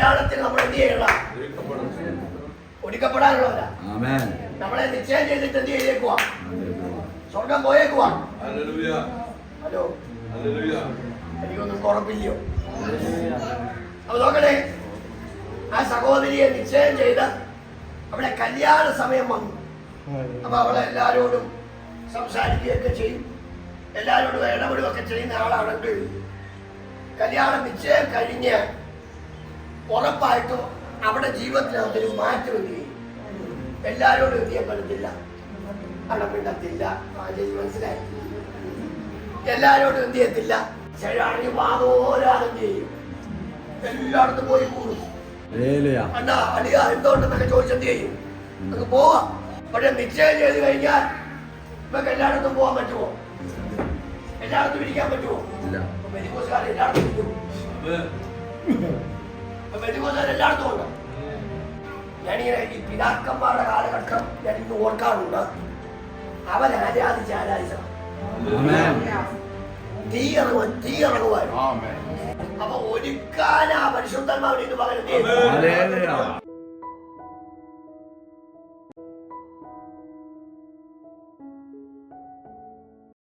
കല്യാണത്തിന് നമ്മൾ എന്ത് ചെയ്യണം? ഒടുക്കപ്പെടാനുള്ളവരാ. ആമേൻ. നമ്മളെ നിശ്ചയം ചെയ്തിട്ട് എന്ത് ചെയ്തേക്കുവാ? സ്വർഗം പോയേക്കുവാ. Hallelujah. ഹലോ? Hallelujah. എനിക്കൊന്നും കുറപ്പില്ലയോ അപ്പൊ നോക്കണേ. ആ സഹോദരിയെ നിശ്ചയം ചെയ്ത് അവിടെ കല്യാണ സമയം വന്നു. അപ്പൊ അവളെ എല്ലാരോടും സംസാരിക്കുകയൊക്കെ ചെയ്യും. എല്ലാരോടും ഇടപെടുകയൊക്കെ ചെയ്യുന്ന ആളാണെങ്കിൽ കല്യാണം നിശ്ചയം കഴിഞ്ഞ് ഉറപ്പായിട്ടും അവിടെ ജീവിതത്തിനകത്തൊരു മാറ്റം എന്ത് ചെയ്യും എല്ലാരോടും പറ്റത്തില്ല അടമിണ്ടത്തില്ല ആദ്യം മനസ്സിലായി. എല്ലാരോടും എന്ത് ചെയ്യത്തില്ല? വാതോരാതെ ചെയ്യും. എല്ലായിടത്തും പോയി കൂടും. അണ്ണാ അടിയ എന്തുകൊണ്ടെന്നൊക്കെ ചോദിച്ചെന്ത് ചെയ്യും? നമുക്ക് പോവാം. പക്ഷെ നിശ്ചയം ചെയ്ത് കഴിഞ്ഞാൽ നമുക്ക് എല്ലായിടത്തും പോകാൻ പറ്റുമോ? എല്ലായിടത്തും ഇരിക്കാൻ പറ്റുമോ? എല്ലായിടത്തും എല്ലായിടത്തും ഉണ്ട് ഞാനിങ്ങനെ ഈ പിതാക്കന്മാരുടെ കാലഘട്ടം ഞാൻ ഇന്ന് ഓർക്കാറുണ്ട്. അവൻ ആരാധിച്ച് ആരാധിച്ചത് തീ ഇറങ്ങുവാൻ തീ ഇറങ്ങുവാൻ. അപ്പൊ ഒരുക്കാൻ ആ പരിശുദ്ധന്മാരുടെ പകരം